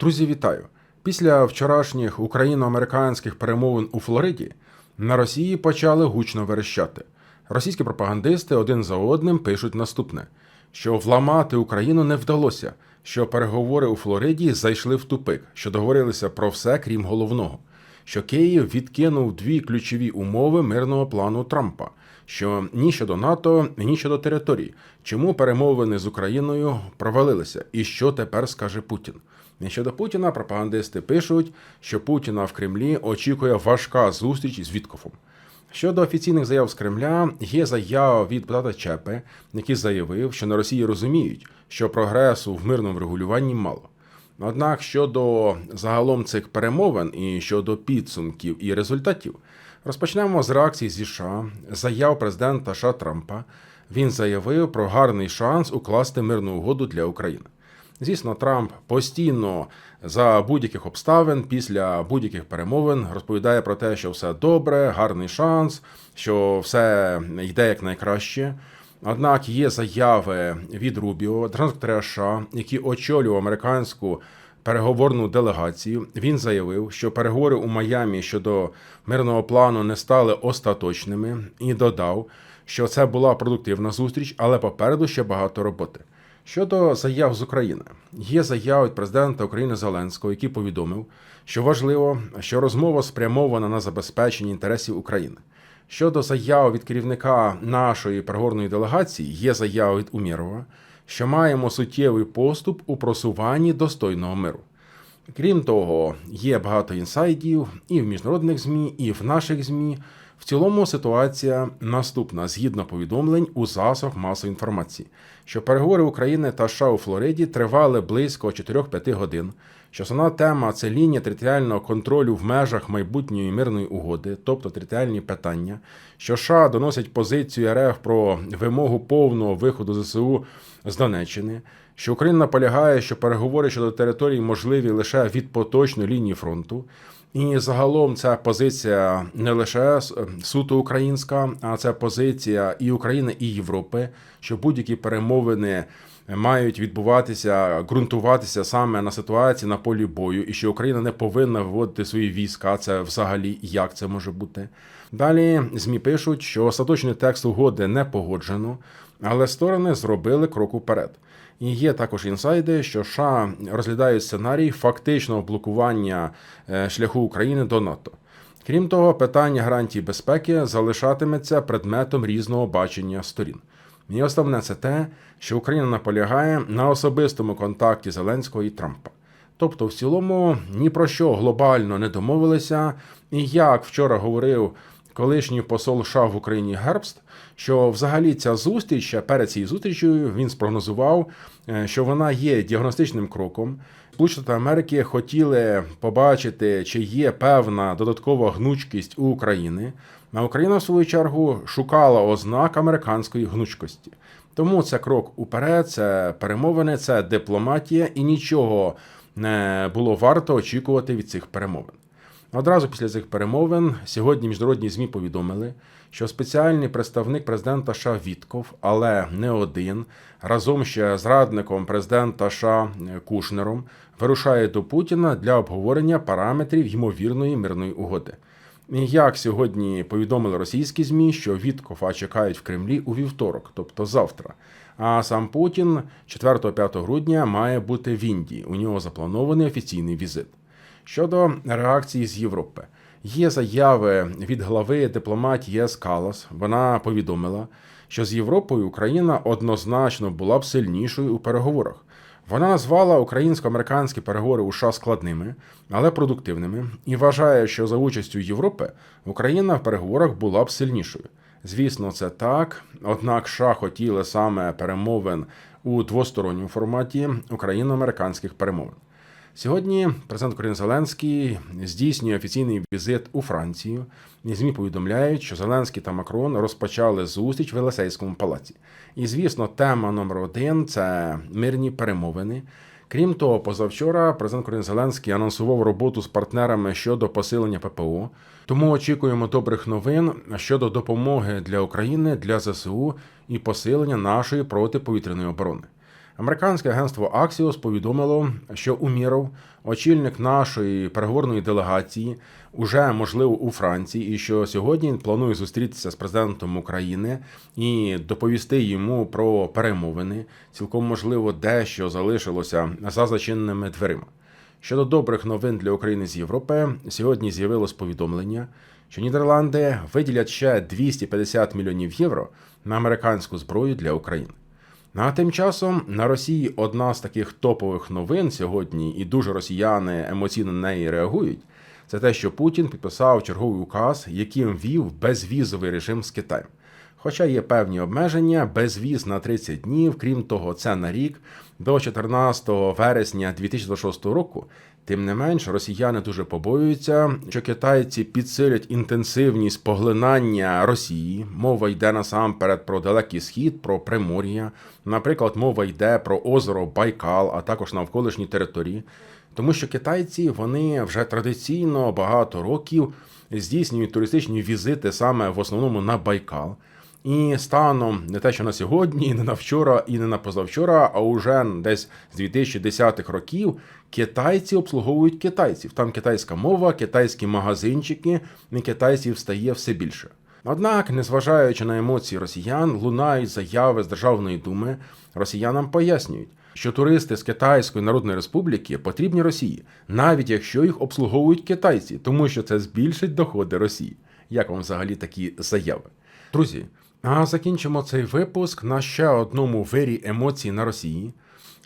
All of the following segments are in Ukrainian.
Друзі, вітаю! Після вчорашніх україно-американських перемовин у Флориді на Росії почали гучно верещати. Російські пропагандисти один за одним пишуть наступне: що вламати Україну не вдалося, що переговори у Флориді зайшли в тупик, що договорилися про все крім головного, що Київ відкинув дві ключові умови мирного плану Трампа. Що ні щодо НАТО, ні щодо територій, чому перемовини з Україною провалилися, і що тепер скаже Путін? І щодо Путіна пропагандисти пишуть, що Путіна в Кремлі очікує важка зустріч з Віткофом. Щодо офіційних заяв з Кремля, є заява від депутата Чепе, який заявив, що на Росії розуміють, що прогресу в мирному регулюванні мало. Однак щодо загалом цих перемовин і щодо підсумків і результатів, розпочнемо з реакції зі США, заяв президента США Трампа. Він заявив про гарний шанс укласти мирну угоду для України. Звісно, Трамп постійно за будь-яких обставин після будь-яких перемовин розповідає про те, що все добре, гарний шанс, що все йде як найкраще. Однак є заяви від Рубіо, державного США, який очолював американську переговорну делегацію. Він заявив, що переговори у Майамі щодо мирного плану не стали остаточними, і додав, що це була продуктивна зустріч, але попереду ще багато роботи. Щодо заяв з України, є заява від президента України Зеленського, який повідомив, що важливо, що розмова спрямована на забезпечення інтересів України. Щодо заяв від керівника нашої переговорної делегації, є заява від Умірова, що маємо суттєвий поступ у просуванні достойного миру. Крім того, є багато інсайдів і в міжнародних ЗМІ, і в наших ЗМІ. В цілому ситуація наступна згідно повідомлень у засобах масової інформації, що переговори України та США у Флориді тривали близько 4-5 годин. Що основна тема це лінія територіального контролю в межах майбутньої мирної угоди, тобто територіальні питання, що США доносять позицію РФ про вимогу повного виходу ЗСУ з Донеччини, що Україна наполягає, що переговори щодо території можливі лише від поточної лінії фронту. І загалом ця позиція не лише суто українська, а це позиція і України, і Європи, що будь-які перемовини мають відбуватися, ґрунтуватися саме на ситуації на полі бою, і що Україна не повинна виводити свої війська. Це взагалі як це може бути. Далі змі пишуть, що остаточний текст угоди не погоджено, але сторони зробили крок уперед. І є також інсайди, що США розглядають сценарій фактичного блокування шляху України до НАТО. Крім того, питання гарантій безпеки залишатиметься предметом різного бачення сторін. І основне це те, що Україна наполягає на особистому контакті Зеленського і Трампа. Тобто, в цілому ні про що глобально не домовилися, і як вчора говорив колишній посол США в Україні Гербст, що взагалі ця зустріч перед цією зустрічю він спрогнозував, що вона є діагностичним кроком. Сполучені Америки хотіли побачити, чи є певна додаткова гнучкість у України. А Україна, в свою чергу, шукала ознак американської гнучкості. Тому це крок уперед, це перемовини, це дипломатія, і нічого не було варто очікувати від цих перемовин. Одразу після цих перемовин сьогодні міжнародні змі повідомили, що спеціальний представник президента США Вітков, але не один, разом ще з радником президента США Кушнером, вирушає до Путіна для обговорення параметрів ймовірної мирної угоди. Як сьогодні повідомили російські змі, що Віткофа чекають в Кремлі у вівторок, тобто завтра. А сам Путін 4-5 грудня має бути в Індії. У нього запланований офіційний візит. Щодо реакції з Європи, є заяви від глави дипломат ЄС Калас. Вона повідомила, що з Європою Україна однозначно була б сильнішою у переговорах. Вона назвала українсько-американські переговори у США складними, але продуктивними, і вважає, що за участю Європи Україна в переговорах була б сильнішою. Звісно, це так. Однак США хотіли саме перемовин у двосторонньому форматі україно-американських перемовин. Сьогодні президент України Зеленський здійснює офіційний візит у Францію. І ЗМІ повідомляють, що Зеленський та Макрон розпочали зустріч в Елисейському палаці. І, звісно, тема номер один це мирні перемовини. Крім того, позавчора президент України Зеленський анонсував роботу з партнерами щодо посилення ППО. Тому очікуємо добрих новин щодо допомоги для України для ЗСУ і посилення нашої протиповітряної оборони. Американське агентство Axios повідомило, що Уміров, очільник нашої переговорної делегації, уже можливо у Франції, і що сьогодні він планує зустрітися з президентом України і доповісти йому про перемовини. Цілком можливо, дещо залишилося за зачиненими дверима. Щодо добрих новин для України з Європи, сьогодні з'явилось повідомлення, що Нідерланди виділять ще 250 мільйонів євро на американську зброю для України. Ну, А тим часом на Росії одна з таких топових новин сьогодні, і дуже росіяни емоційно на неї реагують. Це те, що Путін підписав черговий указ, яким ввів безвізовий режим з Китаєм. Хоча є певні обмеження, безвіз на 30 днів, крім того, це на рік до 14 вересня 2026 року. Тим не менш, росіяни дуже побоюються, що китайці підсилять інтенсивність поглинання Росії. Мова йде насамперед про далекий схід, про Примор'я. Наприклад, мова йде про озеро Байкал, а також навколишні території. Тому що китайці вони вже традиційно багато років здійснюють туристичні візити саме в основному на Байкал. І станом не те, що на сьогодні, не на вчора і не на позавчора, а уже десь з 2010-х років китайці обслуговують китайців. Там китайська мова, китайські магазинчики, китайців стає все більше. Однак, незважаючи на емоції росіян, лунають заяви з Державної думи, росіянам пояснюють, що туристи з Китайської Народної Республіки потрібні Росії, навіть якщо їх обслуговують китайці, тому що це збільшить доходи Росії. Як вам взагалі такі заяви? Друзі, а закінчимо цей випуск на ще одному вирі емоцій на Росії.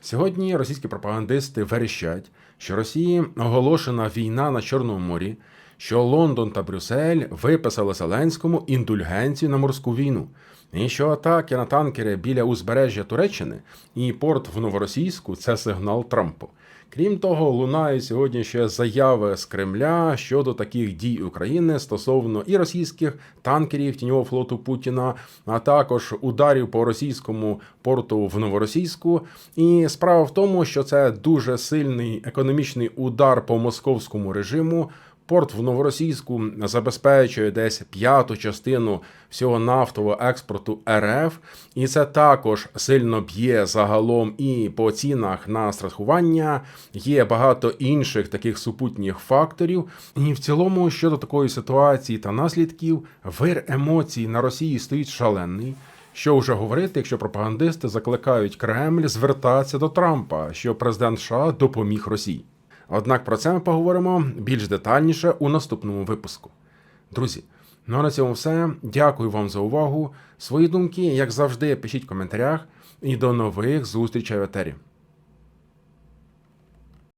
Сьогодні російські пропагандисти верещать, що Росії оголошена війна на Чорному морі, що Лондон та Брюссель виписали Зеленському індульгенцію на морську війну, і що атаки на танкери біля узбережжя Туреччини і порт в Новоросійську це сигнал Трампу. Крім того, лунають сьогодні ще заяви з Кремля щодо таких дій України стосовно і російських танкерів тіньового флоту Путіна, а також ударів по російському порту в Новоросійську. І справа в тому, що це дуже сильний економічний удар по московському режиму. Порт в Новоросійську забезпечує десь п'яту частину всього нафтового експорту РФ, і це також сильно б'є загалом і по цінах на страхування. Є багато інших таких супутніх факторів. І в цілому щодо такої ситуації та наслідків, вир емоцій на Росії стоїть шалений. Що вже говорити, якщо пропагандисти закликають Кремль звертатися до Трампа, що президент США допоміг Росії. Однак про це ми поговоримо більш детальніше у наступному випуску. Друзі, ну а на цьому все. Дякую вам за увагу. Свої думки, як завжди, пишіть в коментарях і до нових зустрічей в етері.